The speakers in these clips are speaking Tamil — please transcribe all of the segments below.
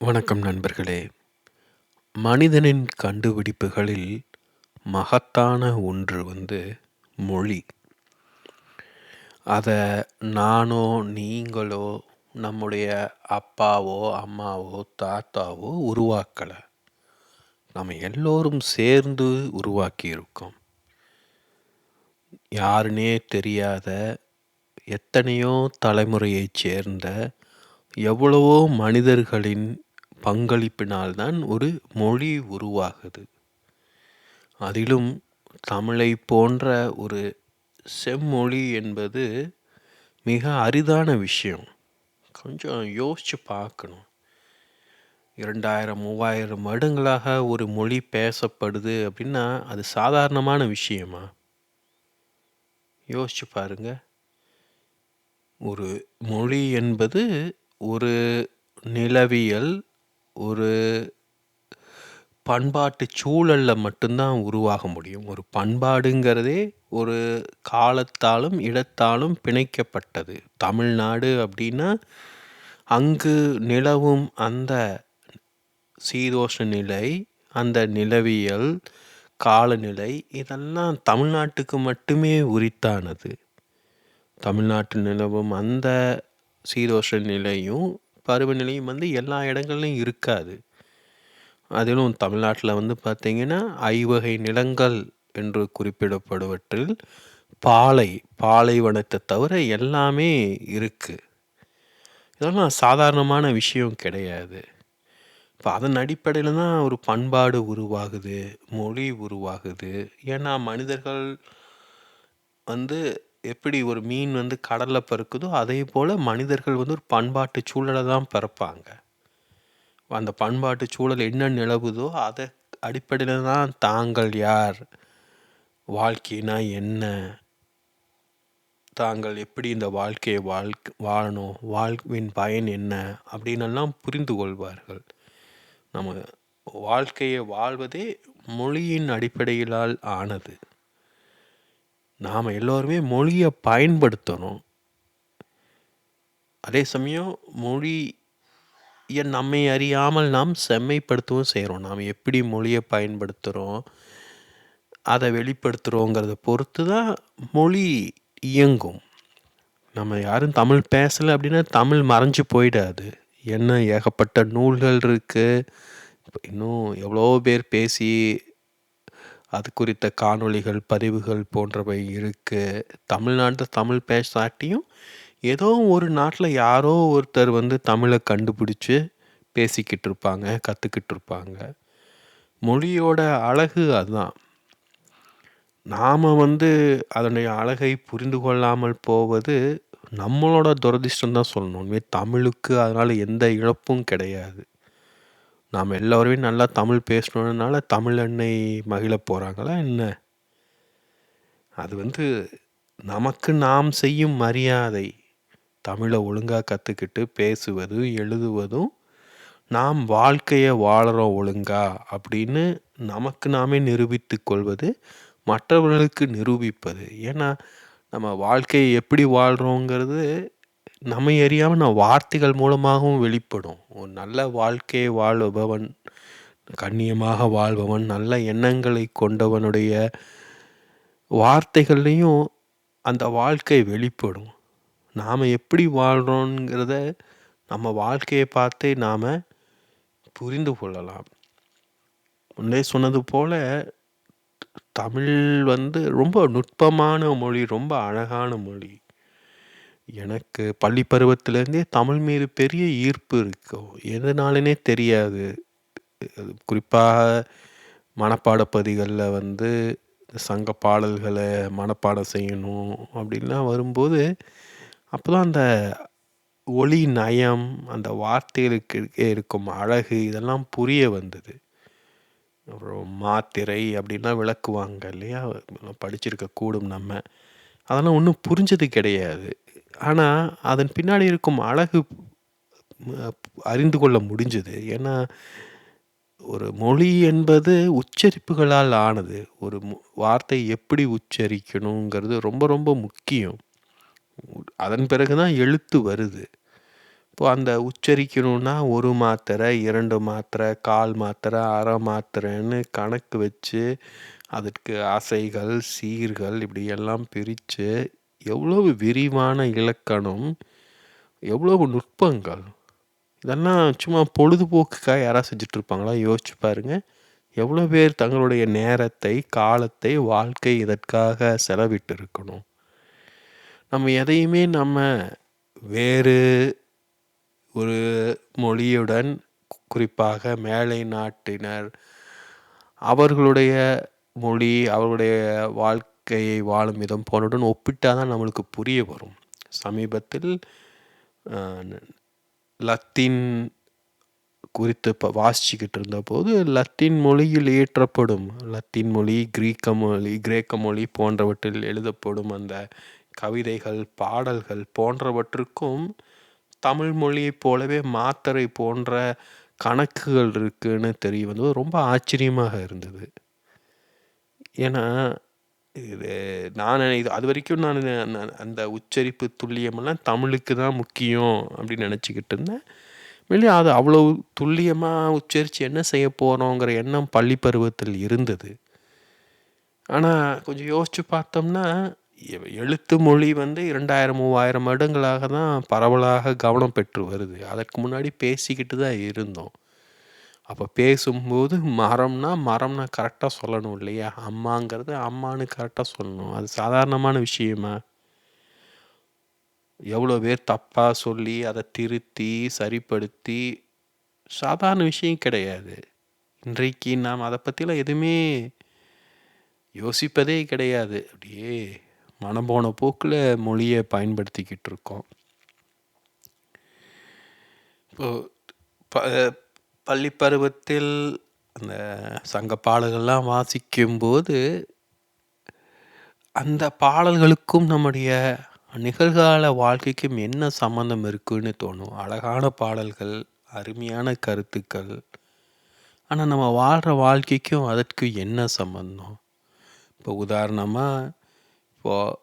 வணக்கம் நண்பர்களே. மனிதனின் கண்டுபிடிப்புகளில் மகத்தான ஒன்று வந்து மொழி. அதை நானோ நீங்களோ நம்முடைய அப்பாவோ அம்மாவோ தாத்தாவோ உருவாக்கலை. நம்ம எல்லோரும் சேர்ந்து உருவாக்கியிருக்கோம். யாருனே தெரியாத எத்தனையோ தலைமுறையைச் சேர்ந்த எவ்வளவோ மனிதர்களின் பங்களிப்பினால்தான் ஒரு மொழி உருவாகுது. அதிலும் தமிழை போன்ற ஒரு செம்மொழி என்பது மிக அரிதான விஷயம். கொஞ்சம் யோசித்து பார்க்கணும். இரண்டாயிரம் மூவாயிரம் வருடங்களாக ஒரு மொழி பேசப்படுது அப்படின்னா அது சாதாரணமான விஷயமா? யோசிச்சு பாருங்க. ஒரு மொழி என்பது ஒரு நிலவியல் ஒரு பண்பாட்டு சூழலில் மட்டும்தான் உருவாக முடியும். ஒரு பண்பாடுங்கிறதே ஒரு காலத்தாலும், இடத்தாலும் பிணைக்கப்பட்டது. தமிழ்நாடு அப்படின்னா, அங்கு நிலவும் அந்த சீதோஷ நிலை, அந்த நிலவியல், காலநிலை இதெல்லாம் தமிழ்நாட்டுக்கு மட்டுமே உரித்தானது. தமிழ்நாட்டில் நிலவும் அந்த சீதோஷ நிலையும், பருவநிலையும் வந்து எல்லா இடங்கள்லையும் இருக்காது. அதிலும் தமிழ்நாட்டில் வந்து பார்த்திங்கன்னா ஐவகை நிலங்கள் என்று குறிப்பிடப்படுவற்றில் பாலை, பாலைவனத்தை தவிர எல்லாமே இருக்குது இதெல்லாம் சாதாரணமான விஷயம் கிடையாது. இப்போ அதன் அடிப்படையில் தான் ஒரு பண்பாடு உருவாகுது, மொழி உருவாகுது. ஏன்னா மனிதர்கள் வந்து எப்படி ஒரு மீன் வந்து கடலில் பறக்குதோ அதே போல் மனிதர்கள் வந்து ஒரு பண்பாட்டு சூழலை தான் பிறப்பாங்க. அந்த பண்பாட்டு சூழல் என்ன நிலவுதோ, அதை அடிப்படையில் தான் தாங்கள் யார்? வாழ்க்கைனா என்ன? தாங்கள் எப்படி இந்த வாழ்க்கையை வாழ்க் வாழணும்? வாழ்வின் பயன் என்ன? அப்படின்னெல்லாம் புரிந்து கொள்வார்கள். நம்ம வாழ்க்கையை வாழ்வதே மொழியின் அடிப்படையிலால் ஆனது. நாம் எல்லோருமே மொழியை பயன்படுத்தணும். அதே சமயம் மொழியை நம்மை அறியாமல் நாம் செம்மைப்படுத்தவும் செய்கிறோம் நாம் எப்படி மொழியை பயன்படுத்துகிறோம் அதை வெளிப்படுத்துகிறோங்கிறத பொறுத்து தான் மொழி இயங்கும். நம்ம யாரும் தமிழ் பேசலை அப்படின்னா, தமிழ் மறைஞ்சு போயிடாது. என்ன ஏகப்பட்ட நூல்கள் இருக்குது இன்னும் எவ்வளோ பேர் பேசி, அது குறித்த காணொளிகள், பதிவுகள் போன்றவை இருக்குது தமிழ்நாட்டில் தமிழ் பேசாட்டியும், ஏதோ ஒரு நாட்டில் யாரோ ஒருத்தர் வந்து தமிழை கண்டுபிடிச்சு பேசிக்கிட்டு இருப்பாங்க, கற்றுக்கிட்டு இருப்பாங்க. மொழியோட அழகு அதுதான் நாம் வந்து அதனுடைய அழகை புரிந்து கொள்ளாமல் போவது, நம்மளோட துரதிர்ஷ்டம் தான் சொல்லணும். உண்மையா தமிழுக்கு அதனால் எந்த இழப்பும் கிடையாது. நாம் எல்லோருமே நல்லா தமிழ் பேசணுன்றனால தமிழ் அன்னை மகிழப் போகிறாங்களா என்ன? அது வந்து நமக்கு நாம் செய்யும் மரியாதை. தமிழை ஒழுங்காக கற்றுக்கிட்டு பேசுவது, எழுதுவதும், நாம் வாழ்க்கையை வாழறோம் ஒழுங்கா அப்படின்னு நமக்கு நாமே நிரூபித்து கொள்வது, மற்றவர்களுக்கு நிரூபிப்பது. ஏன்னா, நம்ம வாழ்க்கையை எப்படி வாழ்கிறோங்கிறது நம்மை அறியாம நான் வார்த்தைகள் மூலமாகவும் வெளிப்படும். ஒரு நல்ல வாழ்க்கையை வாழுபவன், கண்ணியமாக வாழ்பவன், நல்ல எண்ணங்களை கொண்டவனுடைய வார்த்தைகள்லயும் அந்த வாழ்க்கை வெளிப்படும். நாம எப்படி வாழ்றோம்ங்கிறத, நம்ம வாழ்க்கைய பார்த்தே நாம புரிந்து கொள்ளலாம். முன்னே சொன்னது போல, தமிழ் வந்து ரொம்ப நுட்பமான மொழி, ரொம்ப அழகான மொழி. எனக்கு பள்ளி பருவத்திலேருந்தே தமிழ் மீது பெரிய ஈர்ப்பு இருக்கும். எதனாலனே தெரியாது. குறிப்பாக மனப்பாட பகுதிகள்ல வந்து சங்க பாடல்களை மனப்பாடம் செய்யணும் அப்படின்லாம் வரும்போது, அப்பதான் அந்த ஒளி நயம், அந்த வார்த்தைகளுக்கு இருக்கும் அழகு இதெல்லாம் புரிய வந்தது. அப்புறம் மாத்திரை அப்படின்லாம் விளக்குவாங்க இல்லையா? படிச்சிருக்க கூடும் நம்ம. அதெல்லாம் ஒன்றும் புரிஞ்சது கிடையாது. ஆனால் அதன் பின்னாடி இருக்கும் அழகு அறிந்து கொள்ள முடிஞ்சது. ஏன்னா, ஒரு மொழி என்பது உச்சரிப்புகளால் ஆனது. ஒரு வார்த்தை எப்படி உச்சரிக்கணுங்கிறது ரொம்ப ரொம்ப முக்கியம். அதன் பிறகு தான் எழுத்து வருது. இப்போ அந்த உச்சரிக்கணுன்னா ஒரு மாத்திரை இரண்டு மாத்திரை கால் மாத்திரை அரை மாத்திரைன்னு கணக்கு வச்சு அதற்கு அசைகள் சீர்கள் இப்படி எல்லாம் பிரித்து எவ்வளவு விரிவான இலக்கணம் எவ்வளவு நுட்பங்கள். இதெல்லாம் சும்மா பொழுதுபோக்குக்காக யாராக செஞ்சிட்ருப்பாங்களா? யோசிச்சு பாருங்கள் எவ்வளோ பேர் தங்களுடைய நேரத்தை காலத்தை வாழ்க்கை இதற்காக செலவிட்டு இருக்கணும் நம்ம எதையுமே நம்ம வேறு ஒரு மொழியுடன் குறிப்பாக மேலை நாட்டினர் அவர்களுடைய மொழி அவர்களுடைய வாழ்க்கையை வாழும் விதம் போனவுடன் ஒப்பிட்டால் தான் நம்மளுக்கு புரிய வரும். சமீபத்தில் லத்தீன் குறித்து இப்போ வாசிச்சுக்கிட்டு இருந்தபோது லத்தீன் மொழியில் இயற்றப்படும் லத்தீன் மொழி கிரீக்க மொழி கிரேக்க மொழி போன்றவற்றில் எழுதப்படும் அந்த கவிதைகள் பாடல்கள் போன்றவற்றுக்கும் தமிழ் மொழியைப் போலவே மாத்திரை போன்ற கணக்குகள் இருக்குன்னு தெரிய வந்தது. ரொம்ப ஆச்சரியமாக இருந்தது. ஏன்னா இது நான் இது அது வரைக்கும் நான் அந்த உச்சரிப்பு துல்லியமெல்லாம் தமிழுக்கு தான் முக்கியம் அப்படின்னு நினச்சிக்கிட்டு இருந்தேன். வெளியே அது அவ்வளோ துல்லியமாக உச்சரித்து என்ன செய்ய போகிறோங்கிற எண்ணம் பள்ளி பருவத்தில் இருந்தது. ஆனால் கொஞ்சம் யோசித்து பார்த்தோம்னா எழுத்து மொழி வந்து இரண்டாயிரம் மூவாயிரம் வருடங்களாக தான் பரவலாக கவனம் பெற்று வருது. அதற்கு முன்னாடி பேசிக்கிட்டு தான் இருந்தோம். அப்போ பேசும்போது மரம்னா மரம்னா கரெக்டாக சொல்லணும் இல்லையா? அம்மாங்கிறது அம்மானு கரெக்டாக சொல்லணும். அது சாதாரணமான விஷயமா? எவ்வளோ பேர் தப்பாக சொல்லி அதை திருத்தி சரிப்படுத்தி சாதாரண விஷயம் கிடையாது. இன்றைக்கு நாம் அதை பற்றிலாம் எதுவுமே யோசிப்பதே கிடையாது. அப்படியே மனம் போன போக்கில் மொழியை பயன்படுத்திக்கிட்டு இருக்கோம். இப்போ பள்ளி பருவத்தில் அந்த சங்க பாடல்கள்லாம் வாசிக்கும்போது அந்த பாடல்களுக்கும் நம்முடைய நிகழ்கால வாழ்க்கைக்கும் என்ன சம்மந்தம் இருக்குன்னு தோணும். அழகான பாடல்கள் அருமையான கருத்துக்கள். ஆனால் நம்ம வாழ்கிற வாழ்க்கைக்கும் அதற்கு என்ன சம்மந்தம் இப்போ உதாரணமாக இப்போது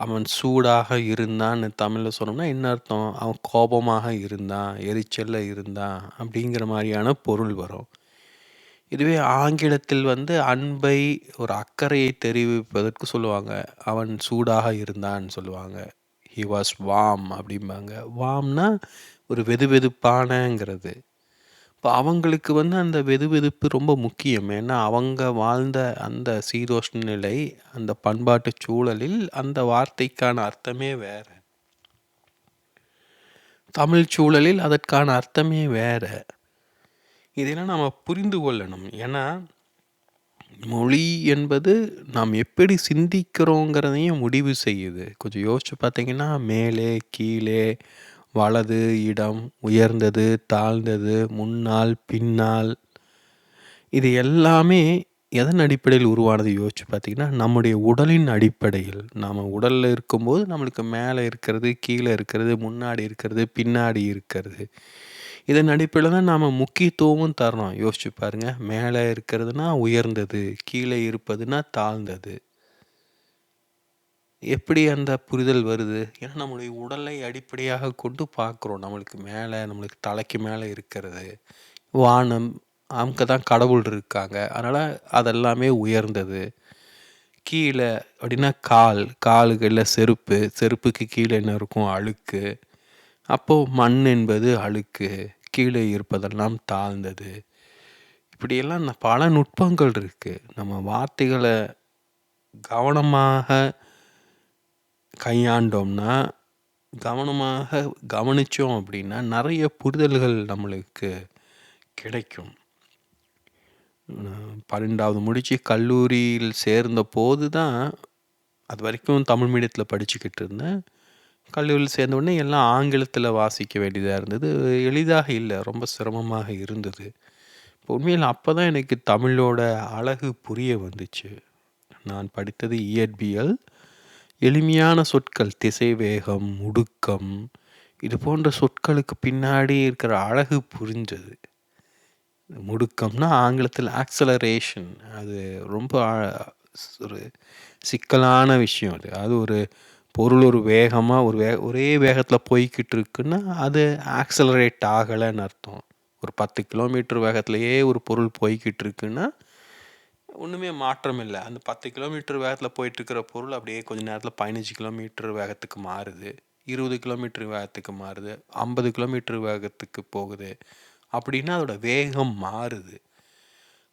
அவன் சூடாக இருந்தான்னு தமிழில் சொன்னோம்னா என்ன அர்த்தம்? அவன் கோபமாக இருந்தான் எரிச்சலில் இருந்தான் அப்படிங்கிற மாதிரியான பொருள் வரும். இதுவே ஆங்கிலத்தில் வந்து அன்பை ஒரு அக்கறையை தெரிவிப்பதற்கு சொல்லுவாங்க. அவன் சூடாக இருந்தான்னு சொல்லுவாங்க. ஹி வாஸ் வாம் அப்படிம்பாங்க. வாம்னா ஒரு வெது வெதுப்பானங்கிறது இப்போ அவங்களுக்கு வந்து அந்த வெதுவெதுப்பு ரொம்ப முக்கியம். ஏன்னா அவங்க வாழ்ந்த அந்த சீதோஷ்ண நிலை அந்த பண்பாட்டு சூழலில் அந்த வார்த்தைக்கான அர்த்தமே வேற. தமிழ் சூழலில் அதற்கான அர்த்தமே வேற. இதெல்லாம் நாம் புரிந்து கொள்ளணும். ஏன்னா மொழி என்பது நாம் எப்படி சிந்திக்கிறோங்கிறதையும் முடிவு செய்யுது. கொஞ்சம் யோசிச்சு பார்த்தீங்கன்னா மேலே கீழே வலது இடம் உயர்ந்தது தாழ்ந்தது முன்னால் பின்னால். இது எல்லாமே எதன் அடிப்படையில் உருவானது? யோசிச்சு பார்த்தீங்கன்னா நம்முடைய உடலின் அடிப்படையில். நாம் உடலில் இருக்கும்போது நம்மளுக்கு மேலே இருக்கிறது கீழே இருக்கிறது முன்னாடி இருக்கிறது பின்னாடி இருக்கிறது. இதன் அடிப்படையில் தான் நாம் முக்கியத்துவமும் தரணும். யோசிச்சு பாருங்கள் மேலே இருக்கிறதுனா உயர்ந்தது கீழே இருப்பதுனா தாழ்ந்தது. எப்படி அந்த புரிதல் வருது? ஏன்னா நம்மளுடைய உடலை அடிப்படையாக கொண்டு பார்க்குறோம். நம்மளுக்கு மேலே நம்மளுக்கு தலைக்கு மேலே இருக்கிறது. வானம் அங்கே தான் கடவுள் இருக்காங்க. அதனால் அதெல்லாமே உயர்ந்தது. கீழே அப்படின்னா கால் காலுகளில் செருப்பு. செருப்புக்கு கீழே என்ன இருக்கும்? அழுக்கு. அப்போது மண் என்பது அழுக்கு. கீழே இருப்பதெல்லாம் தாழ்ந்தது. இப்படியெல்லாம் பல நுட்பங்கள் இருக்குது நம்ம வார்த்தைகளை கவனமாக கையாண்டோம்னா கவனமாக கவனித்தோம் அப்படின்னா நிறைய புரிதல்கள் நம்மளுக்கு கிடைக்கும். பன்னெண்டாவது முடித்து கல்லூரியில் சேர்ந்த போது தான் அது வரைக்கும் தமிழ் மீடியத்தில் படிச்சுக்கிட்டு இருந்தேன். கல்லூரியில் சேர்ந்த உடனே எல்லாம் ஆங்கிலத்தில் வாசிக்க வேண்டியதாக இருந்தது. எளிதாக இல்லை ரொம்ப சிரமமாக இருந்தது. இப்போ உண்மையில் அப்போ தான் எனக்கு தமிழோட அழகு புரிய வந்துச்சு. நான் படித்தது இயற்பியல் எளிமையான சொற்கள் திசைவேகம் முடுக்கம் இது போன்ற சொற்களுக்கு பின்னாடி இருக்கிற அழகு புரிஞ்சது. முடுக்கம்னா ஆங்கிலத்தில் ஆக்சலரேஷன் அது ரொம்ப ஒரு சிக்கலான விஷயம் அது. அது ஒரு பொருள் ஒரு வேகமாக ஒரு வே ஒரே வேகத்தில் போய்கிட்டு இருக்குன்னா அது ஆக்சலரேட் ஆகலைன்னு அர்த்தம். ஒரு பத்து கிலோமீட்டர் வேகத்திலேயே ஒரு பொருள் போய்கிட்டு இருக்குன்னா ஒன்றுமே மாற்றம் இல்லை. அந்த பத்து கிலோமீட்டர் வேகத்தில் போயிட்டுருக்கிற பொருள் அப்படியே கொஞ்ச நேரத்தில் பதினஞ்சு கிலோமீட்டர் வேகத்துக்கு மாறுது. இருபது கிலோமீட்டர் வேகத்துக்கு மாறுது. ஐம்பது கிலோமீட்டர் வேகத்துக்கு போகுது. அப்படின்னா அதோட வேகம் மாறுது.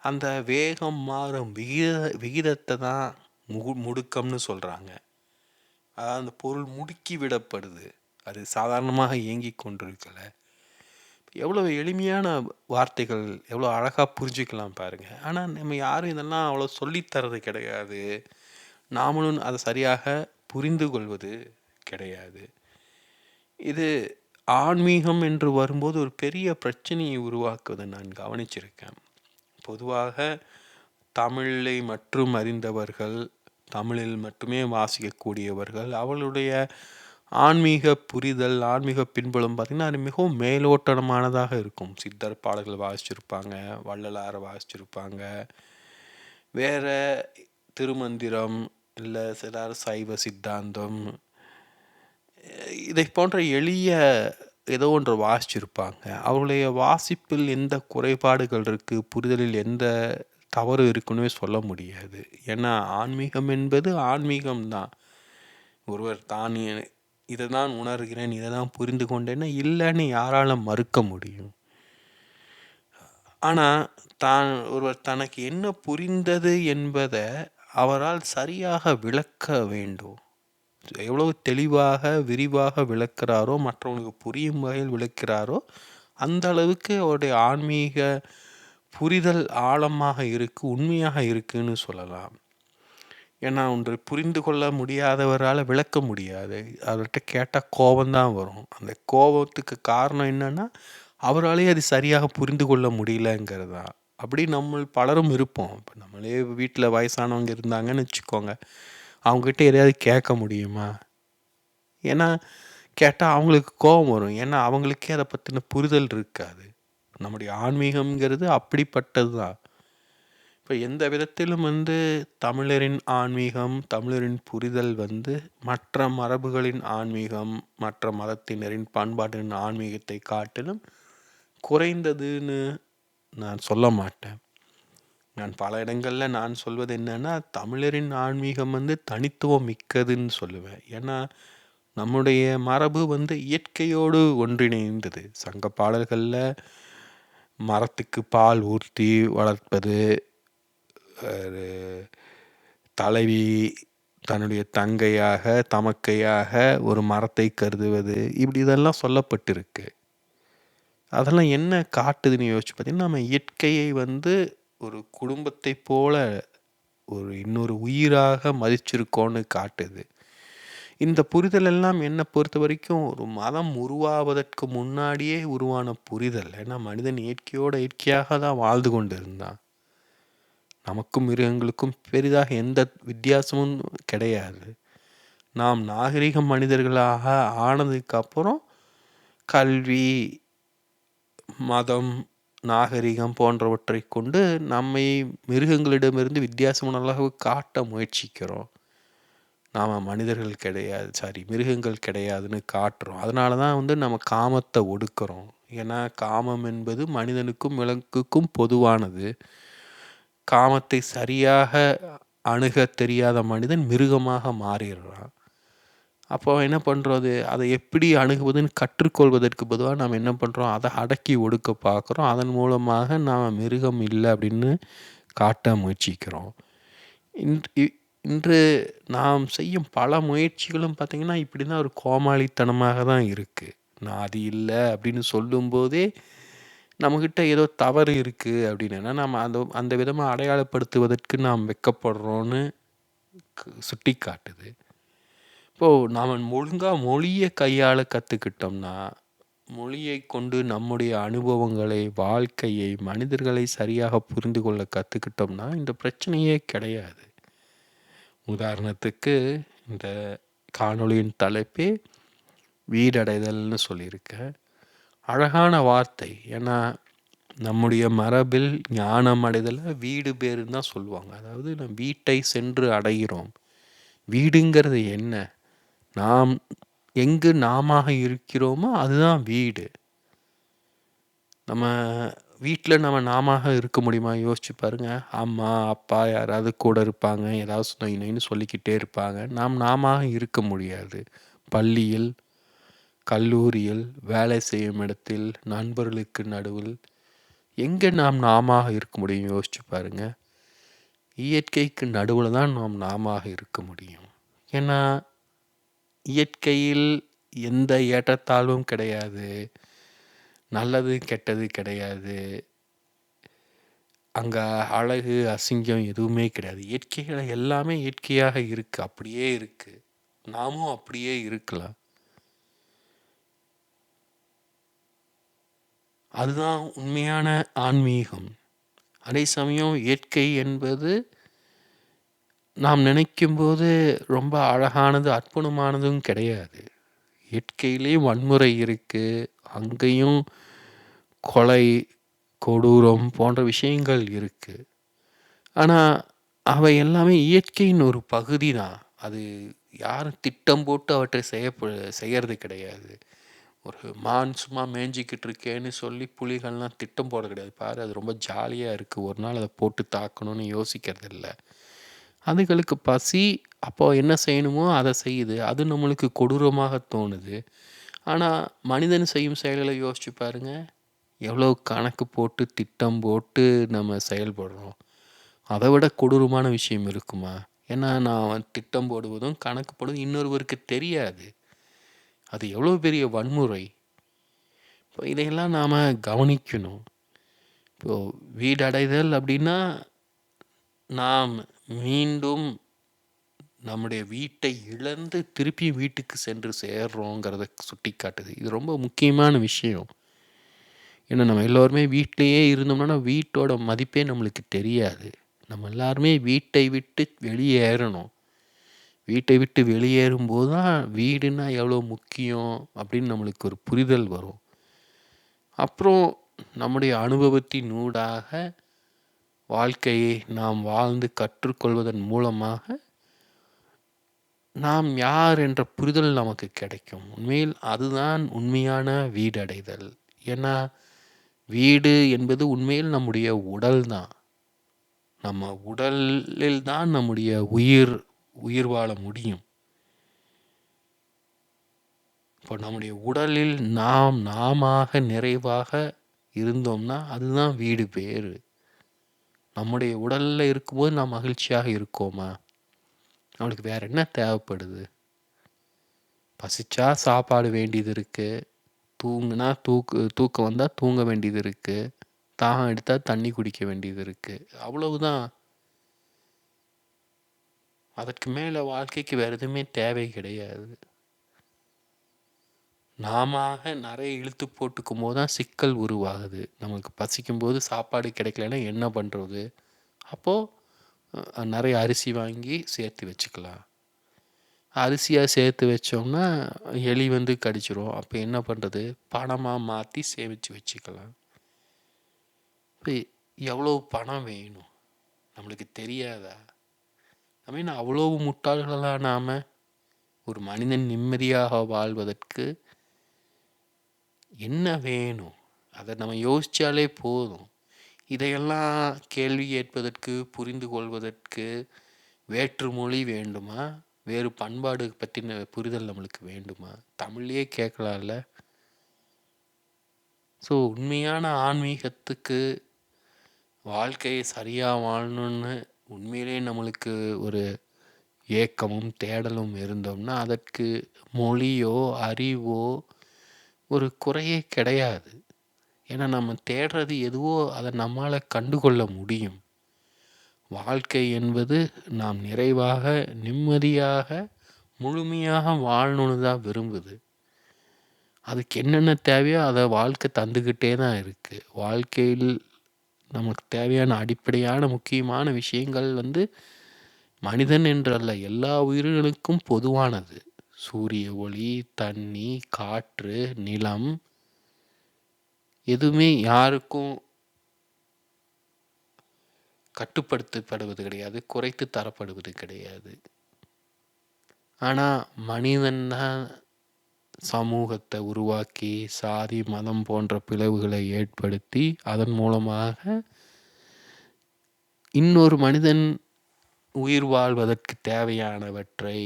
அந்த வேகம் மாறும் விகித விகிதத்தை தான் மு முடுக்கம்னு சொல்கிறாங்க அதாவது அந்த பொருள் முடுக்கி விடப்படுது. அது சாதாரணமாக இயங்கி கொண்டிருக்கலை. எவ்வளோ எளிமையான வார்த்தைகள் எவ்வளோ அழகாக புரிஞ்சுக்கலாம் பாருங்கள் ஆனால் நம்ம யாரும் இதெல்லாம் அவ்வளோ சொல்லித்தரது கிடையாது. நாமளும் அதை சரியாக புரிந்து கொள்வது கிடையாது. இது ஆன்மீகம் என்று வரும்போது ஒரு பெரிய பிரச்சனையை உருவாக்குவதை நான் கவனிச்சிருக்கேன். பொதுவாக தமிழை மற்றும் அறிந்தவர்கள் தமிழில் மட்டுமே வாசிக்கக்கூடியவர்கள் அவளுடைய ஆன்மீக புரிதல் ஆன்மீக பின்புலம் பார்த்திங்கன்னா அது மிகவும் மேலோட்டமானதாக இருக்கும். சித்தர் பாடல்கள் வாசிச்சிருப்பாங்க வள்ளலாரை வாசிச்சிருப்பாங்க. வேறு திருமந்திரம் இல்லை சிலர் சைவ சித்தாந்தம் இதை போன்ற எளிய ஏதோ ஒன்று வாசிச்சிருப்பாங்க. அவருடைய வாசிப்பில் எந்த குறைபாடுகள் இருக்குது புரிதலில் எந்த தவறு இருக்குன்னு சொல்ல முடியாது. ஏன்னா ஆன்மீகம் என்பது ஆன்மீகம் தான் ஒருவர் தான் இதை தான் உணர்கிறேன் இதை தான் புரிந்து கொண்டேன்னா இல்லைன்னு யாரால் மறுக்க முடியும். ஆனால் தான் ஒருவர் தனக்கு என்ன புரிந்தது என்பதை அவரால் சரியாக விளக்க வேண்டும். எவ்வளவு தெளிவாக விரிவாக விளக்குறாரோ மற்றவனுக்கு புரியும் வகையில் விளக்கிறாரோ அந்த அளவுக்கு அவருடைய ஆன்மீக புரிதல் ஆழமாக இருக்குது உண்மையாக இருக்குன்னு சொல்லலாம். ஏன்னா ஒன்று புரிந்து கொள்ள முடியாதவரால் விளக்க முடியாது. அவர்கிட்ட கேட்டால் கோபந்தான் வரும். அந்த கோபத்துக்கு காரணம் என்னென்னா அவராலே அது சரியாக புரிந்து கொள்ள முடியலங்கிறது. தான் அப்படி நம்ம பலரும் இருப்போம். இப்போ நம்மளே வீட்டில் வயசானவங்க இருந்தாங்கன்னு வச்சுக்கோங்க. அவங்ககிட்ட எதையாவது கேட்க முடியுமா? ஏன்னா கேட்டால் அவங்களுக்கு கோபம் வரும். ஏன்னா அவங்களுக்கே அதை பற்றின புரிதல் இருக்காது. நம்முடைய ஆன்மீகம்ங்கிறது அப்படிப்பட்டது தான் இப்போ எந்த விதத்திலும் வந்து தமிழரின் ஆன்மீகம் தமிழரின் புரிதல் வந்து மற்ற மரபுகளின் ஆன்மீகம் மற்ற மதத்தினரின் பண்பாட்டின் ஆன்மீகத்தை காட்டிலும் குறைந்ததுன்னு நான் சொல்ல மாட்டேன். நான் பல இடங்களில் நான் சொல்வது என்னென்னா தமிழரின் ஆன்மீகம் வந்து தனித்துவம் மிக்கதுன்னு சொல்லுவேன். ஏன்னா நம்முடைய மரபு வந்து இயற்கையோடு ஒன்றிணைந்தது. சங்க பாடல்களில் மரத்துக்கு பால் ஊற்றி வளர்ப்பது தலைவி தன்னுடைய தங்கையாக தமக்கையாக ஒரு மரத்தை கருதுவது இப்படி இதெல்லாம் சொல்லப்பட்டிருக்கு. அதெல்லாம் என்ன காட்டுதுன்னு யோசிச்சு பார்த்தீங்கன்னா நம்ம இயற்கையை வந்து ஒரு குடும்பத்தை போல ஒரு இன்னொரு உயிராக மதிச்சிருக்கோன்னு காட்டுது. இந்த புரிதல் எல்லாம் என்னை பொறுத்த வரைக்கும் ஒரு மதம் உருவாவதற்கு முன்னாடியே உருவான புரிதல். ஏன்னா மனிதன் இயற்கையோட இயற்கையாக தான் வாழ்ந்து கொண்டு இருந்தான் நமக்கும் மிருகங்களுக்கும் பெரிதாக எந்த வித்தியாசமும் கிடையாது. நாம் நாகரிக மனிதர்களாக ஆனதுக்கு அப்புறம் கல்வி மதம் நாகரிகம் போன்றவற்றை கொண்டு நம்மை மிருகங்களிடமிருந்து வித்தியாசமான அளவு காட்ட முயற்சிக்கிறோம். நாம் மனிதர்கள் கிடையாது சாரி மிருகங்கள் கிடையாதுன்னு காட்டுறோம். அதனால தான் வந்து நம்ம காமத்தை ஒடுக்கிறோம். ஏன்னா காமம் என்பது மனிதனுக்கும் விலங்குக்கும் பொதுவானது. காமத்தை சரியாக அணுக தெரியாத மனிதன் மிருகமாக மாறிடுறான். அப்போ என்ன பண்ணுறது அதை எப்படி அணுகுவதுன்னு கற்றுக்கொள்வதற்கு பொதுவாக நாம் என்ன பண்ணுறோம் அதை அடக்கி ஒடுக்க பார்க்குறோம். அதன் மூலமாக நாம் மிருகம் இல்லை அப்படின்னு காட்ட முயற்சிக்கிறோம். இன்று இன்று நாம் செய்யும் பல முயற்சிகளும் பார்த்திங்கன்னா இப்படி தான் ஒரு கோமாளித்தனமாக தான் இருக்குது நான் அது இல்லை அப்படின்னு சொல்லும்போதே நம்மக்கிட்ட ஏதோ தவறு இருக்குது அப்படின்னா நம்ம அந்த அந்த விதமாக அடையாளப்படுத்துவதற்கு நாம் வெட்கப்படுறோன்னு சுட்டி காட்டுது இப்போது நாம் ஒழுங்காக மொழியை கையாள கற்றுக்கிட்டோம்னா மொழியை கொண்டு நம்முடைய அனுபவங்களை வாழ்க்கையை மனிதர்களை சரியாக புரிந்து கொள்ள கற்றுக்கிட்டோம்னா இந்த பிரச்சனையே கிடையாது. உதாரணத்துக்கு இந்த காணொளியின் தலைப்பே வீடடைதல்னு சொல்லியிருக்கேன் அழகான வார்த்தை ஏன்னா நம்முடைய மரபில் ஞானம் அடைதலை வீடு பேருன்னு தான் சொல்லுவாங்க அதாவது நம்ம வீட்டை சென்று அடைகிறோம் வீடுங்கிறது என்ன நாம் எங்கு நாமாக இருக்கிறோமோ அதுதான் வீடு. நம்ம வீட்டில் நம்ம நாமாக இருக்க முடியுமா? யோசிச்சு பாருங்க. அம்மா, அப்பா யாராவது கூட இருப்பாங்க. ஏதாவது நொய் நொய்ன்னு சொல்லிக்கிட்டே இருப்பாங்க. நாம் நாமாக இருக்க முடியாது. பள்ளியில், கல்லூரியில், வேலை செய்யும் இடத்தில், நண்பர்களுக்கு நடுவில் எங்கே நாம் நாமாக இருக்க முடியும்? யோசிச்சு பாருங்க. இயற்கைக்கு நடுவில் தான் நாம் நாமாக இருக்க முடியும். ஏன்னா, இயற்கையில் எந்த ஏற்றத்தாழ்வும் கிடையாது. நல்லது, கெட்டது கிடையாது. அங்கே அழகு, அசிங்கம் எதுவுமே கிடையாது. இயற்கையில எல்லாமே இயற்கையாக இருக்குது அப்படியே இருக்குது நாமும் அப்படியே இருக்கலாம். அதுதான் உண்மையான ஆன்மீகம். அதே சமயம் இயற்கை என்பது நாம் நினைக்கும்போது ரொம்ப அழகானது, அற்புதமானதும் கிடையாது. இயற்கையிலேயும் வன்முறை இருக்குது அங்கேயும் கொலை, கொடூரம் போன்ற விஷயங்கள் இருக்குது ஆனால் அவை எல்லாமே இயற்கையின் ஒரு பகுதி தான். அது யாரும் திட்டம் போட்டு அவற்றை செய்யப்ப செய்கிறது கிடையாது. ஒரு மான் சும்மா மேய்ஞ்சிக்கிட்டு இருக்கேன்னு சொல்லி புலிகள்லாம் திட்டம் போட கிடையாது. பாரு அது ரொம்ப ஜாலியாக இருக்குது ஒரு நாள் அதை போட்டு தாக்கணும்னு யோசிக்கிறதில்ல அதுகளுக்கு பசி, அப்போ என்ன செய்யணுமோ அதை செய்யுது. அது நம்மளுக்கு கொடூரமாக தோணுது. ஆனால் மனிதன் செய்யும் செயல்களை யோசிச்சு பாருங்க. எவ்வளோ கணக்கு போட்டு, திட்டம் போட்டு நம்ம செயல்படுறோம். அதை விட கொடூரமான விஷயம் இருக்குமா? ஏன்னா, நான் திட்டம் போடுவதும், கணக்கு போடுவதும் இன்னொருவருக்கு தெரியாது. அது எவ்வளோ பெரிய வன்முறை. இப்போ இதையெல்லாம் நாம் கவனிக்கணும். இப்போது வீடடைதல் அப்படின்னா, நாம் மீண்டும் நம்முடைய வீட்டை இழந்து திருப்பி வீட்டுக்கு சென்று சேர்றோங்கிறத சுட்டிக்காட்டுது. இது ரொம்ப முக்கியமான விஷயம். ஏன்னா, நம்ம எல்லோருமே வீட்டிலையே இருந்தோம்னா, வீட்டோட மதிப்பே நம்மளுக்கு தெரியாது. நம்ம எல்லாருமே வீட்டை விட்டு வெளியேறணும். வீட்டை விட்டு வெளியேறும்போது தான் வீடுனா எவ்வளோ முக்கியம் அப்படின்னு நம்மளுக்கு ஒரு புரிதல் வரும். அப்புறம் நம்முடைய அனுபவத்தின் ஊடாக வாழ்க்கையை நாம் வாழ்ந்து கற்றுக்கொள்வதன் மூலமாக நாம் யார் என்ற புரிதல் நமக்கு கிடைக்கும். உண்மையில் அதுதான் உண்மையான வீடடைதல். ஏன்னா, வீடு என்பது உண்மையில் நம்முடைய உடல் தான். நம்ம உடலில் தான் நம்முடைய உயிர் உயிர் வாழ முடியும். இப்போ நம்முடைய உடலில் நாம் நாமாக நிறைவாக இருந்தோம்னா, அதுதான் வீடு பேர் நம்முடைய உடலில் இருக்கும்போது நாம் மகிழ்ச்சியாக இருக்கோமா? நம்மளுக்கு வேற என்ன தேவைப்படுது? பசிச்சா சாப்பாடு வேண்டியது இருக்குது தூங்குனா தூக்கு தூக்கம் வந்தால் தூங்க வேண்டியது இருக்குது தாகம் எடுத்தால் தண்ணி குடிக்க வேண்டியது இருக்குது அவ்வளவுதான். அதற்கு மேலே வாழ்க்கைக்கு வேறு எதுவுமே தேவை கிடையாது. நாமாக நிறைய இழுத்து போட்டுக்கும்போது தான் சிக்கல் உருவாகுது. நமக்கு பசிக்கும் போது சாப்பாடு கிடைக்கலன்னா என்ன பண்ணுறது அப்போது நிறைய அரிசி வாங்கி சேர்த்து வச்சுக்கலாம். அரிசியாக சேர்த்து வச்சோம்னா, எலி வந்து கடிச்சிரும். அப்போ என்ன பண்ணுறது பணமாக மாற்றி சேமித்து வச்சுக்கலாம். இப்போ எவ்வளோ பணம் வேணும்? நம்மளுக்கு தெரியாதா? ஐ மீன் அவ்வளோ முட்டாள்களாக நாம் ஒரு மனிதன் நிம்மதியாக வாழ்வதற்கு என்ன வேணும்? அதை நம்ம யோசித்தாலே போதும். இதையெல்லாம் கேள்வி கேட்பதற்கு, புரிந்து கொள்வதற்கு வேற்று மொழி வேண்டுமா? வேறு பண்பாடு பற்றின புரிதல் நம்மளுக்கு வேண்டுமா? தமிழ்லயே கேட்கலாம்ல. ஸோ உண்மையான ஆன்மீகத்துக்கு வாழ்க்கையை சரியாக வாழணும்னு உண்மையிலேயே நம்மளுக்கு ஒரு ஏக்கமும், தேடலும் இருந்தோம்னா, அதற்கு மொழியோ, அறிவோ ஒரு குறையே கிடையாது. ஏன்னா நம்ம தேடுறது எதுவோ அதை நம்மால் கண்டுகொள்ள முடியும். வாழ்க்கை என்பது நாம் நிறைவாக, நிம்மதியாக, முழுமையாக வாழணும்னு தான் விரும்புது. அதுக்கு என்னென்ன தேவையோ அதை வாழ்க்கை தந்துக்கிட்டே தான் இருக்குது வாழ்க்கையில் நமக்கு தேவையான அடிப்படையான முக்கியமான விஷயங்கள் வந்து மனிதன் என்றல்ல எல்லா உயிர்களுக்கும் பொதுவானது. சூரிய ஒளி, தண்ணி, காற்று, நிலம் எதுவுமே யாருக்கும் கட்டுப்படுத்தப்படுவது கிடையாது. குறைத்து தரப்படுவது கிடையாது. ஆனால் மனிதன் தான் சமூகத்தை உருவாக்கி சாதி மதம் போன்ற பிளவுகளை ஏற்படுத்தி அதன் மூலமாக இன்னொரு மனிதன் உயிர் வாழ்வதற்கு தேவையானவற்றை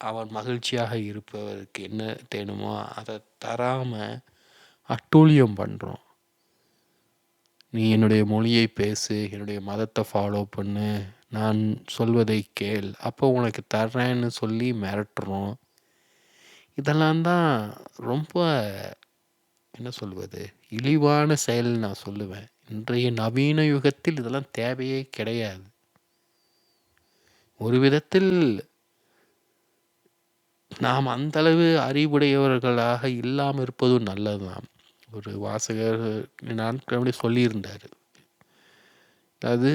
அவன் மகிழ்ச்சியாக இருப்பதற்கு என்ன தேணுமோ அதை தராமல் அட்டூழியம் பண்ணுறோம் நீ என்னுடைய மொழியை பேசு என்னுடைய மதத்தை ஃபாலோ பண்ணு நான் சொல்வதை கேள் அப்போ உனக்கு தர்றேன்னு சொல்லி மிரட்டுறோம். இதெல்லாம் தான் ரொம்ப என்ன சொல்வது இழிவான செயல்னு நான் சொல்லுவேன். இன்றைய நவீன யுகத்தில் இதெல்லாம் தேவையே கிடையாது. ஒரு விதத்தில் நாம் அந்தளவு அறிவுடையவர்களாக இல்லாமல் இருப்பதும் நல்லதுதான். ஒரு வாசகர் நாட்கள் சொல்லியிருந்தார். அது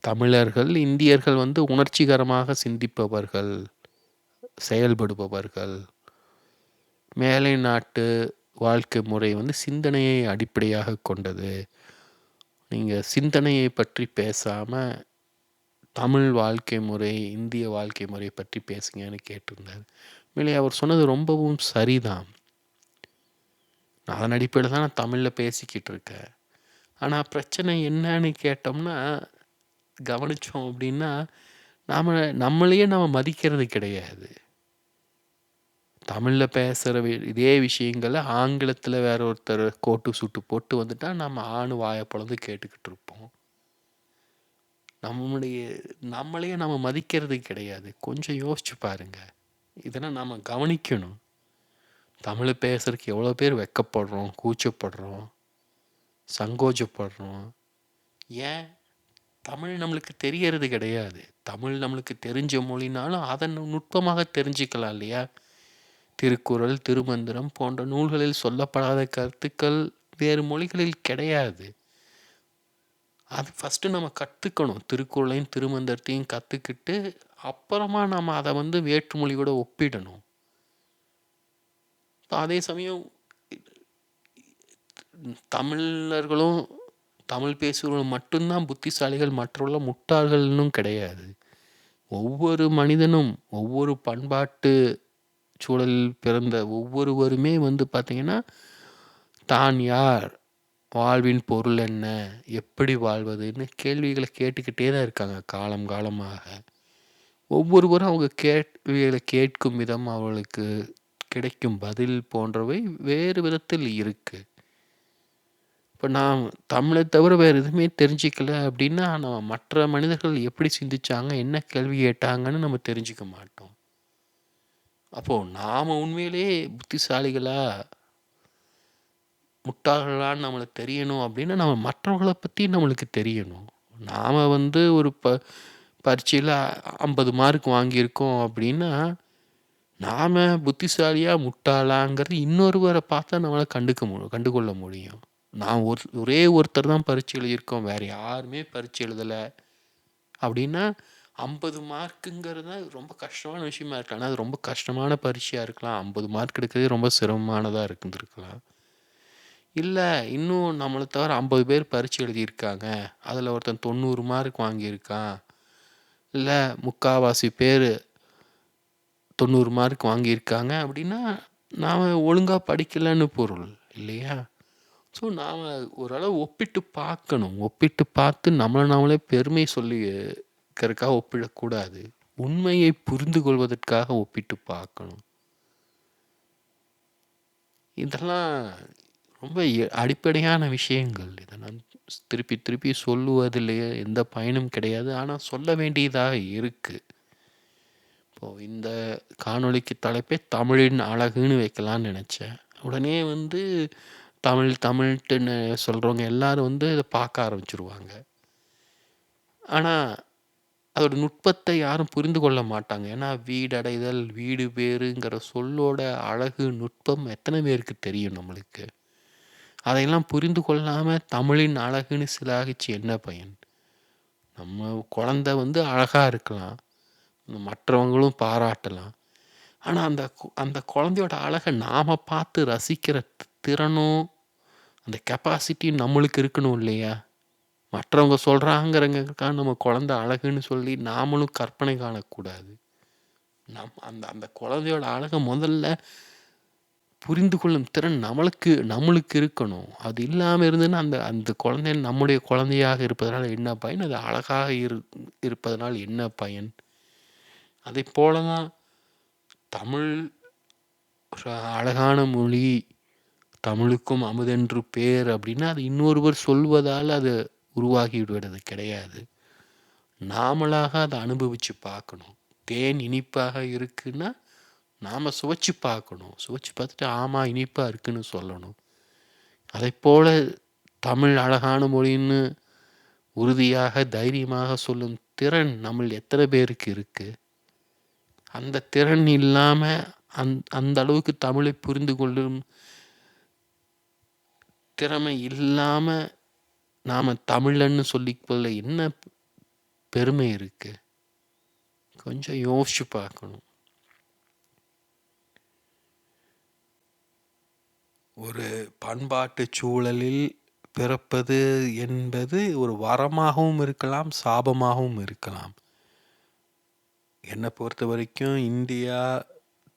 தமிழர்கள் இந்தியர்கள் வந்து உணர்ச்சிகரமாக சிந்திப்பவர்கள். செயல்படுபவர்கள். மேலை நாட்டு வாழ்க்கை முறை வந்து சிந்தனையை அடிப்படையாக கொண்டது. நீங்கள் சிந்தனையை பற்றி பேசாமல் தமிழ் வாழ்க்கை முறை இந்திய வாழ்க்கை முறை பற்றி பேசுங்கன்னு கேட்டிருந்தார் மேலே அவர் சொன்னது ரொம்பவும் சரிதான். அதன் அடிப்படையில் தான் நான் தமிழில் பேசிக்கிட்டு இருக்கேன். ஆனால் பிரச்சனை என்னன்னு கேட்டோம்னா கவனித்தோம் அப்படின்னா நாம் நம்மளையே நம்ம மதிக்கிறது கிடையாது. தமிழில் பேசுகிற இதே விஷயங்களை ஆங்கிலத்தில் வேற ஒருத்தர் கோட்டு சுட்டு போட்டு வந்துட்டால் நம்ம ஆணு வாயை பொழுது கேட்டுக்கிட்டு இருப்போம். நம்மளுடைய நம்மளையே நம்ம மதிக்கிறது கிடையாது. கொஞ்சம் யோசிச்சு பாருங்க. இதெல்லாம் நாம் கவனிக்கணும். தமிழை பேசுறதுக்கு எவ்வளோ பேர் வெக்கப்படுறோம் கூச்சப்படுறோம் சங்கோச்சப்படுறோம் ஏன்? தமிழ் நம்மளுக்கு தெரியறது கிடையாது. தமிழ் நம்மளுக்கு தெரிஞ்ச மொழினாலும் அதை நுட்பமாக தெரிஞ்சுக்கலாம் இல்லையா? திருக்குறள் திருமந்திரம் போன்ற நூல்களில் சொல்லப்படாத கருத்துக்கள் வேறு மொழிகளில் கிடையாது. அது ஃபஸ்ட்டு நம்ம கற்றுக்கணும் திருக்குறளையும் திருமந்திரத்தையும் கற்றுக்கிட்டு அப்புறமா நம்ம அதை வந்து வேற்றுமொழியோட ஒப்பிடணும். அதே சமயம் தமிழர்களும் தமிழ் பேசுகிறவர்கள் மட்டும்தான் புத்திசாலிகள் மற்றவர்கள முட்டாள்கள்னும் கிடையாது. ஒவ்வொரு மனிதனும் ஒவ்வொரு பண்பாட்டு சூழலில் பிறந்த ஒவ்வொருவருமே வந்து பார்த்திங்கன்னா தான் யார்? வாழ்வின் பொருள் என்ன? எப்படி வாழ்வதுன்னு கேள்விகளை கேட்டுக்கிட்டே தான் இருக்காங்க காலம் காலமாக. ஒவ்வொருவரும் அவங்க கேள்விகளை கேட்கும் விதம் அவளுக்கு கிடைக்கும் பதில் போன்றவை வேறு விதத்தில் இருக்குது இப்போ நான் தமிழை தவிர வேறு எதுவுமே தெரிஞ்சிக்கல அப்படின்னா நம்ம மற்ற மனிதர்கள் எப்படி சிந்திச்சாங்க என்ன கேள்வி கேட்டாங்கன்னு நம்ம தெரிஞ்சுக்க மாட்டோம். அப்போது நாம் உண்மையிலேயே புத்திசாலிகளாக முட்டாள்களான்னு நம்மளுக்கு தெரியணும் அப்படின்னா நம்ம மற்றவர்களை பற்றி நம்மளுக்கு தெரியணும். நாம் வந்து ஒரு ப பரீட்சையில் ஐம்பது மார்க் வாங்கியிருக்கோம் அப்படின்னா நாம் புத்திசாலியாக முட்டாளாங்கிறது இன்னொருவரை பார்த்தா நம்மளால் கண்டுக்க முடியும் கண்டுகொள்ள முடியும். நான் ஒரு ஒரே ஒருத்தர் தான் பரீட்சை எழுதியிருக்கோம் வேறு யாருமே பரீட்சை எழுதலை அப்படின்னா ஐம்பது மார்க்குங்கிறது ரொம்ப கஷ்டமான விஷயமா இருக்கலாம். ஆனால் அது ரொம்ப கஷ்டமான பரீட்சையாக இருக்கலாம். ஐம்பது மார்க் எடுக்கிறதே ரொம்ப சிரமமானதாக இருந்திருக்கலாம். இல்லை இன்னும் நம்மளை தவிர ஐம்பது பேர் பரீட்சை எழுதியிருக்காங்க. அதில் ஒருத்தன் தொண்ணூறு மார்க் வாங்கியிருக்கான். இல்லை முக்கால்வாசி பேர் தொண்ணூறு மார்க் வாங்கியிருக்காங்க அப்படின்னா நாம் ஒழுங்காக படிக்கலைன்னு பொருள் இல்லையா? ஸோ நாம் ஓரளவு ஒப்பிட்டு பார்க்கணும். ஒப்பிட்டு பார்த்து நம்மளை நாமளே பெருமை சொல்லி சொல்லிக்கிறதுக்காக ஒப்பிடக்கூடாது. உண்மையை புரிந்து கொள்வதற்காக ஒப்பிட்டு பார்க்கணும். இதெல்லாம் ரொம்ப அடிப்படையான விஷயங்கள். இதை நான் திருப்பி திருப்பி சொல்லுவதிலேயே எந்த பயனும் கிடையாது. ஆனால் சொல்ல வேண்டியதாக இருக்குது இப்போது இந்த காணொளிக்கு தலைப்பே தமிழின் அழகுன்னு வைக்கலான்னு நினச்சேன். உடனே வந்து தமிழ் தமிழ்ட்டுன்னு சொல்கிறவங்க எல்லோரும் வந்து இதை பார்க்க ஆரம்பிச்சிருவாங்க. ஆனால் அதோட நுட்பத்தை யாரும் புரிந்து கொள்ள மாட்டாங்க. ஏன்னா வீடடைதல் வீடு பேருங்கிற சொல்லோட அழகு நுட்பம் எத்தனை பேருக்கு தெரியும் நம்மளுக்கு? அதையெல்லாம் புரிந்து கொள்ளாமல் தமிழின் அழகுன்னு சிலாகிச்சு என்ன பயன்? நம்ம குழந்த வந்து அழகாக இருக்கலாம். மற்றவங்களும் பாராட்டலாம். ஆனால் அந்த அந்த குழந்தையோட அழகை நாம் பார்த்து ரசிக்கிற திறனும் அந்த கெப்பாசிட்டியும் நம்மளுக்கு இருக்கணும் இல்லையா? மற்றவங்க சொல்கிறாங்கிறங்கக்கா நம்ம குழந்த அழகுன்னு சொல்லி நாமளும் கற்பனை காணக்கூடாது. நம் அந்த அந்த குழந்தையோட அழகை முதல்ல புரிந்து கொள்ளும் திறன் நம்மளுக்கு நம்மளுக்கு இருக்கணும். அது இல்லாமல் இருந்ததுன்னா அந்த அந்த குழந்தை நம்முடைய குழந்தையாக இருப்பதனால் என்ன பயன்? அது அழகாக இரு இருப்பதனால் என்ன பயன்? அதே போல தான் தமிழ் ஒரு அழகான மொழி தமிழுக்கும் அமுதென்று பேர் அப்படின்னா அது இன்னொருவர் சொல்வதால் அது உருவாகி விடுவது கிடையாது. நாமளாக அதை அனுபவித்து பார்க்கணும். தேன் இனிப்பாக இருக்குன்னா நாம் சுவைச்சு பார்க்கணும். சுவைச்சு பார்த்துட்டு ஆமாம் இனிப்பாக இருக்குன்னு சொல்லணும். அதை போல் தமிழ் அழகான மொழின்னு உறுதியாக தைரியமாக சொல்லும் திறன் நம்ம எத்தனை பேருக்கு இருக்குது அந்த திறன் இல்லாமல் அந் அந்த அளவுக்கு தமிழை புரிந்து கொள்ளும் திறமை இல்லாமல் நாம் தமிழன்னு சொல்லிக்கொள்ள என்ன பெருமை இருக்குது கொஞ்சம் யோசிச்சு பார்க்கணும். ஒரு பண்பாட்டு சூழலில் பிறப்பது என்பது ஒரு வரமாகவும் இருக்கலாம் சாபமாகவும் இருக்கலாம். என்னை பொறுத்த வரைக்கும் இந்தியா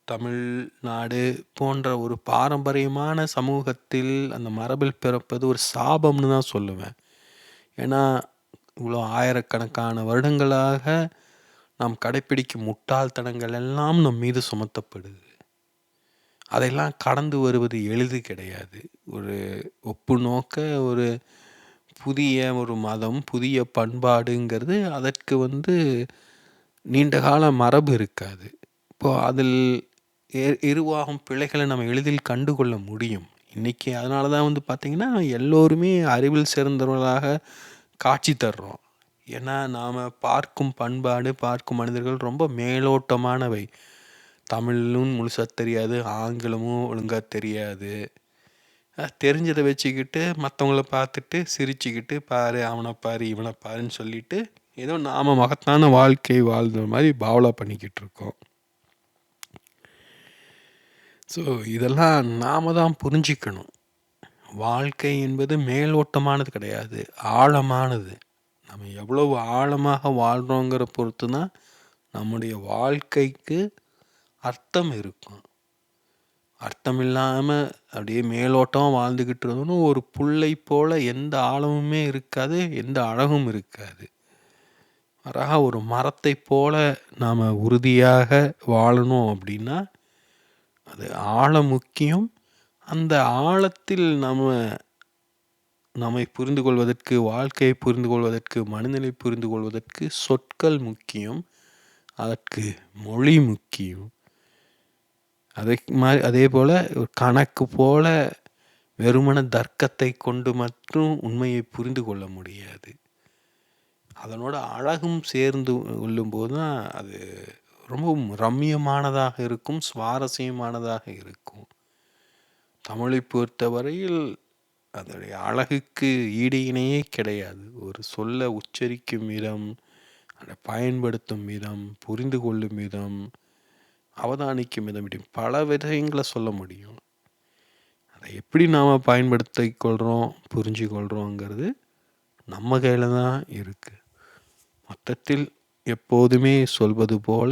தமிழ்நாடு போன்ற ஒரு பாரம்பரியமான சமூகத்தில் அந்த மரபில் பிறப்பது ஒரு சாபம்னு தான் சொல்லுவேன். ஏன்னா இவ்வளோ ஆயிரக்கணக்கான வருடங்களாக நாம் கடைப்பிடிக்கும் முட்டாள்தனங்கள் எல்லாம் நம் மீது சுமத்தப்படுது. அதையெல்லாம் கடந்து வருவது எளிது கிடையாது. ஒரு ஒப்பு நோக்க ஒரு புதிய ஒரு மதம் புதிய பண்பாடுங்கிறது அதற்கு வந்து நீண்ட கால மரபு இருக்காது. இப்போது அதில் எருவாகும் பிழைகளை நம்ம எளிதில் கண்டுகொள்ள முடியும். இன்றைக்கி அதனால தான் வந்து பார்த்திங்கன்னா எல்லோருமே அறிவில் சிறந்தவர்களாக காட்சி தர்றோம். ஏன்னா நாம் பார்க்கும் பண்பாடு பார்க்கும் மனிதர்கள் ரொம்ப மேலோட்டமானவை. தமிழும் முழுசாக தெரியாது ஆங்கிலமும் ஒழுங்காக தெரியாது. தெரிஞ்சதை வச்சுக்கிட்டு மற்றவங்கள பார்த்துட்டு சிரிச்சுக்கிட்டு பாரு அவனை பாரு இவனை பாருன்னு சொல்லிட்டு ஏதோ நாம் மகத்தான வாழ்க்கை வாழ்ந்த மாதிரி பாவலா பண்ணிக்கிட்டு இருக்கோம். ஸோ இதெல்லாம் நாம் தான் புரிஞ்சிக்கணும். வாழ்க்கை என்பது மேலோட்டமானது கிடையாது ஆழமானது. நம்ம எவ்வளவு ஆழமாக வாழ்கிறோங்கிற பொறுத்து தான் நம்முடைய வாழ்க்கைக்கு அர்த்தம் இருக்கும். அர்த்தம் இல்லாமல் அப்படியே மேலோட்டமாக வாழ்ந்துக்கிட்டு இருந்தோம்னு ஒரு புல்லை போல் எந்த ஆழமுமே இருக்காது எந்த அழகும் இருக்காது. மாறாக ஒரு மரத்தை போல நாம் உறுதியாக வாழணும் அப்படின்னா அது ஆழம் முக்கியம். அந்த ஆழத்தில் நம்ம நம்மை புரிந்து கொள்வதற்கு வாழ்க்கையை புரிந்து கொள்வதற்கு மனநிலை புரிந்து கொள்வதற்கு சொற்கள் முக்கியம். அதற்கு மொழி முக்கியம். அதை மாதிரி அதே போல் ஒரு கணக்கு போல வெறுமன தர்க்கத்தை கொண்டு மட்டும் உண்மையை புரிந்து கொள்ள முடியாது. அதனோட அழகும் சேர்ந்து கொள்ளும்போது தான் அது ரொம்பவும் ரம்மியமானதாக இருக்கும் சுவாரஸ்யமானதாக இருக்கும். தமிழை பொறுத்தவரையில் அதனுடைய அழகுக்கு ஈடு இணையே கிடையாது. ஒரு சொல்ல உச்சரிக்கும் விதம் அதை பயன்படுத்தும் விதம் புரிந்து கொள்ளும் விதம் அவதானிக்கும் விதம் இப்படி பல விதங்களை சொல்ல முடியும். அதை எப்படி நாம் பயன்படுத்தி கொள்கிறோம் புரிஞ்சு கொள்கிறோங்கிறது நம்ம கையில் தான் இருக்குது மொத்தத்தில் எப்போதுமே சொல்வது போல